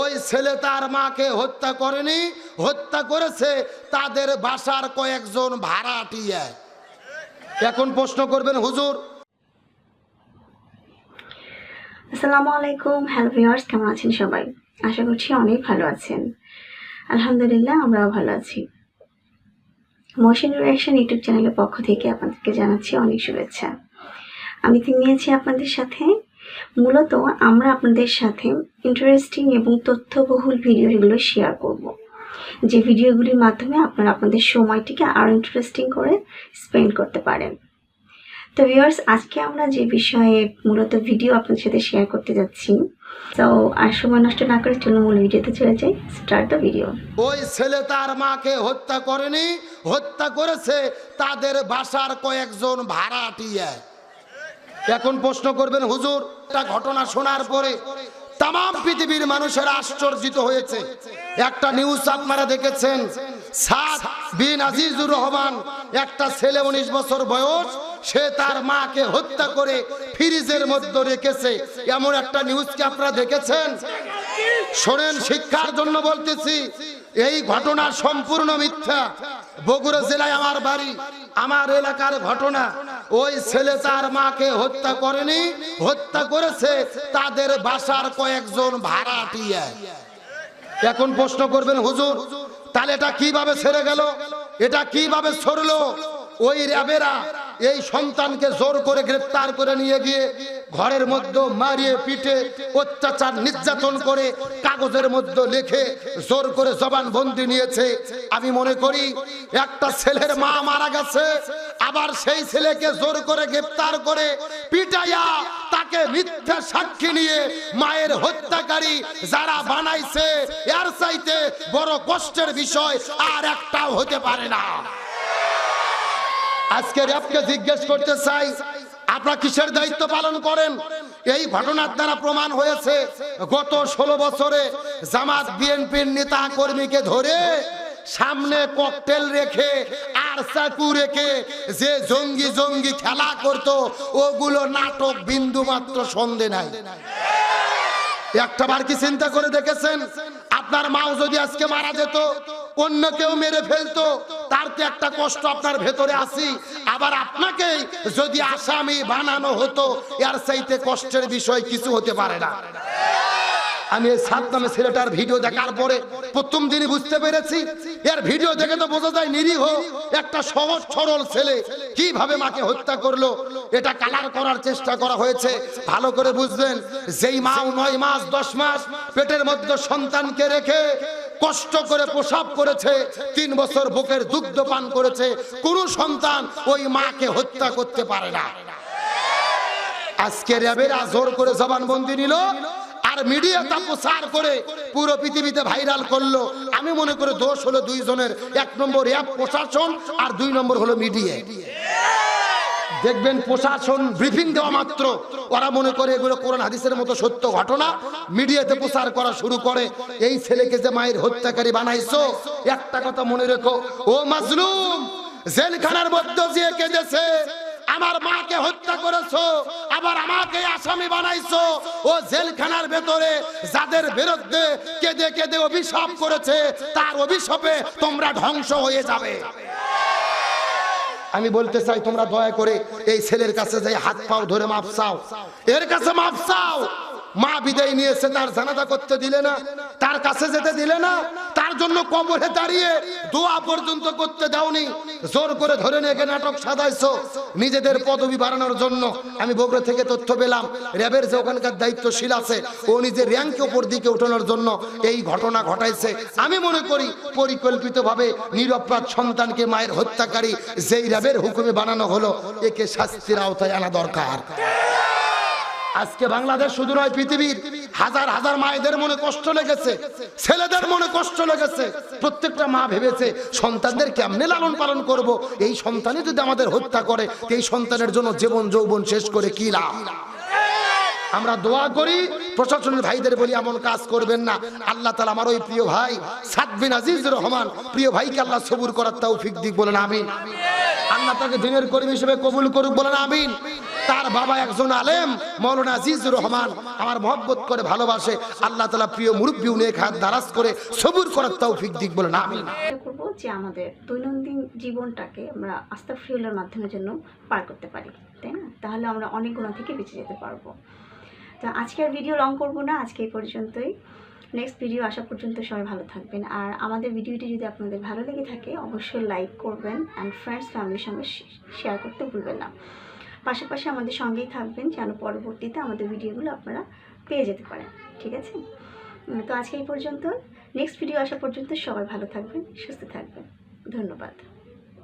ওই ছেলে তার মাকে হত্যা করেনি, হত্যা করেছে, তাদের বাসার কয়েকজন ভাড়াটিয়া এখন প্রশ্ন করবেন, হুজুর। আসসালামু আলাইকুম, হ্যালো ভিউয়ার্স, কেমন আছেন সবাই? আশা করছি অনেক ভালো আছেন। আলহামদুলিল্লাহ, আমরাও ভালো আছি। মোশন রিয়াকশন ইউটিউব চ্যানেলের পক্ষ থেকে আপনাদেরকে জানাচ্ছি অনেক শুভেচ্ছা। আমি নিয়েছি আপনাদের সাথে। মূলত আমরা আপনাদের সাথে ইন্টারেস্টিং এবং তথ্যবহুল ভিডিওগুলো শেয়ার করব। যে ভিডিওগুলির মাধ্যমে আপনারা আপনাদের সময়টিকে আরও ইন্টারেস্টিং করে স্পেন্ড করতে পারেন। তো ভিউয়ার্স আজকে আমরা যে বিষয়ে মূলত ভিডিও আপনাদের সাথে শেয়ার করতে যাচ্ছি, তো আর সময় নষ্ট না করে চলুন মূল ভিডিওতে চলে যাই স্টার্ট দ্য ভিডিও ওই ছেলে তার মাকে হত্যা করেনি, হত্যা করেছে, তাদের বাসার কয়েকজন ভাড়াটিয়া। এখন প্রশ্ন করবেন, হুজুর, একটা ঘটনা শোনার পরে তাম পৃথিবীর মানুষের আশ্চর্যিত হয়েছে। একটা নিউজ আপনারা দেখেছেন, সাদ বিন আজিজুর রহমান, একটা ছেলে উনিশ বছর বয়স, সে তার মাকে হত্যা করে ফ্রিজের মধ্যে রেখেছে। এমন একটা নিউজ কি আপনারা দেখেছেন? শোনেন, শিক্ষার জন্য বলতেছি, এই ঘটনা সম্পূর্ণ মিথ্যা। বগুড়া জেলায় আমার বাড়ি, আমার এলাকার ঘটনা। ওই ছেলে তার মাকে হত্যা করেনি, হত্যা করেছে, তাদের বাসার কয়েকজন ভাড়াটিয়া। এখন প্রশ্ন করবেন, হুজুর, তাহলে এটা কীভাবে ছেড়ে গেল? এটা কীভাবে ছড়লো ওই র্যাবেরা এই সন্তানকে জোর করে গ্রেফতার করে নিয়ে গিয়ে ঘরের মধ্যে মারিয়ে পিঠে অত্যাচার নির্যাতন করে কাগজের মধ্যে লিখে জোর করে জবান বন্দি নিয়েছে। আমি মনে করি একটা ছেলের মা মারা গেছে আবার সেই ছেলেকে জোর করে গ্রেফতার করে পিটাইয়া তাকে মিথ্যা সাক্ষী নিয়ে মায়ের হত্যাকারী যারা বানাইছে, এর চাইতে বড় কষ্টের বিষয় আর একটাও হতে পারে না। আজকে র্যাবকে জিজ্ঞেস করতে চাই, আপনারা কিসের দায়িত্ব পালন করেন? এই ঘটনার দ্বারা প্রমাণ হয়েছে, গত ষোলো বছরে জামাত বিএনপির নেতা কর্মীকে ধরে সামনে ককটেল রেখে আর চাকু রেখে, যে জঙ্গি জঙ্গি খেলা করত, ওগুলো নাটক বিন্দু মাত্র সন্ধে নাই। একটা বার কি চিন্তা করে দেখেছেন? আপনার মাও যদি আজকে মারা যেত, অন্য কেউ মেরে ফেলতো, তার তো একটা কষ্ট আপনার ভেতরে আসি আবার আপনাকে যদি আসামি বানানো হতো, এর চাইতে কষ্টের বিষয় কিছু হতে পারে না। আমি এই সাত নামে ছেলেটার ভিডিও দেখার পরে প্রথম দিনই বুঝতে পেরেছি, এর ভিডিও দেখে তো বোঝা যায় নিরীহ একটা সহজ সরল ছেলে। কীভাবে মাকে হত্যা করল, এটা কালার করার চেষ্টা করা হয়েছে। ভালো করে বুঝবেন, যেই মাও নয় মাস, দশ মাস পেটের মধ্যে সন্তানকে রেখে কষ্ট করে প্রসাব করেছে, তিন বছর বুকের দুগ্ধ পান করেছে, কোন সন্তান ওই মাকে হত্যা করতে পারে না। আজকে র্যাবেরা জোর করে জবানবন্দি নিল। আর মিডিয়া তা প্রচার করে পুরো পৃথিবীতে ভাইরাল করল। আমি মনে করি দোষ হলো দুইজনের। এক নম্বর র্যাব প্রশাসন আর দুই নম্বর হলো মিডিয়া দেখবেন প্রশাসন ব্রিফিং দেওয়া মাত্র। ওরা মনে করে এগুলো কোরআন হাদিসের মতো সত্য ঘটনা। মিডিয়াতে প্রচার করা শুরু করে। এই ছেলেকে যে মায়ের হত্যাকারী বানাইছো, একটা কথা মনে রেখো। ও মাজলুম, জেলখানার মধ্যে যে কেঁদেছে, আমার মাকে হত্যা করেছ আবার আমাকে আসামি বানাইছো। ও জেলখানার ভেতরে যাদের বিরুদ্ধে কেঁদে কেঁদে অভিশাপ করেছে, তার অভিশাপে তোমরা ধ্বংস হয়ে যাবে। আমি বলতে চাই, তোমরা দয়া করে এই ছেলের কাছে যাই, হাত পাও ধরে মাপ চাও। এর কাছে মাপ চাও। মা বিদায় নিয়েছে, তার জানাজা করতে দিলে না, তার কাছে যেতে দিলে না তার জন্য কবরে দাঁড়িয়ে দোয়া পর্যন্ত করতে দাওনি। জোর করে ধরে নিয়ে গিয়ে নাটক সাজাইছো। নিজেদের পদবি বাড়ানোর জন্য। আমি বগুড়া থেকে তথ্য পেলাম, র্যাবের যে ওখানকার দায়িত্বশীল আছে, ও নিজের র্যাঙ্ক ওপর দিকে ওঠানোর জন্য এই ঘটনা ঘটাইছে। আমি মনে করি, পরিকল্পিতভাবে নিরপরাধ সন্তানকে মায়ের হত্যাকারী যেই র্যাবের হুকুমে বানানো হলো, একে শাস্তির আওতায় আনা দরকার। আজকে বাংলাদেশ শুধু নয়, পৃথিবীর হাজার হাজার মায়েদের মনে কষ্ট লেগেছে, ছেলেদের মনে কষ্ট লেগেছে। প্রত্যেকটা মা ভেবেছে সন্তানদের কেমনে লালন পালন করব। এই সন্তানই যদি আমাদের হত্যা করে এই সন্তানের জন্য জীবন যৌবন শেষ করে কি লাভ? আমরা দোয়া করি, প্রশাসনের ভাইদের বলি, এমন কাজ করবেন না। আল্লাহ তালা আমার ওই প্রিয় ভাই সাদবিন আজিজ রহমান, প্রিয় ভাইকে আল্লাহ সবুর করার তৌফিক দিক বলেন, আমিন। তাকে দিনের কর্মী হিসেবে কবুল করুক বলেন আমিন। তার বাবা একজন আলেম, মৌলানা আজিজুর রহমান, আমার মহব্বত করে ভালোবাসে। আল্লাহ তালা প্রিয় মুরব্বী উনি হাত দারাজ করে সবুর করার তৌফিক দিক বলে না আমি করব যে আমাদের দৈনন্দিন জীবনটাকে আমরা আস্তা ফিউলের মাধ্যমে জন্য পার করতে পারি, তাই না? তাহলে আমরা অনেক গুণা থেকে বেঁচে যেতে পারব। তো আজকে আর ভিডিও লং করব না, আজকে এই পর্যন্তই। নেক্সট ভিডিও আসা পর্যন্ত সবাই ভালো থাকবেন। আর আমাদের ভিডিওটি যদি আপনাদের ভালো লেগে থাকে, অবশ্যই লাইক করবেন অ্যান্ড ফ্রেন্ডস ফ্যামিলির সঙ্গে শেয়ার করতে ভুলবেন না। পাশাপাশি আমাদের সঙ্গেই থাকবেন যেন পরবর্তীতে আমাদের ভিডিওগুলো আপনারা পেয়ে যেতে পারেন। ঠিক আছে? তো আজকে এই পর্যন্ত নেক্সট ভিডিও আসা পর্যন্ত সবাই ভালো থাকবেন, সুস্থ থাকবেন। ধন্যবাদ।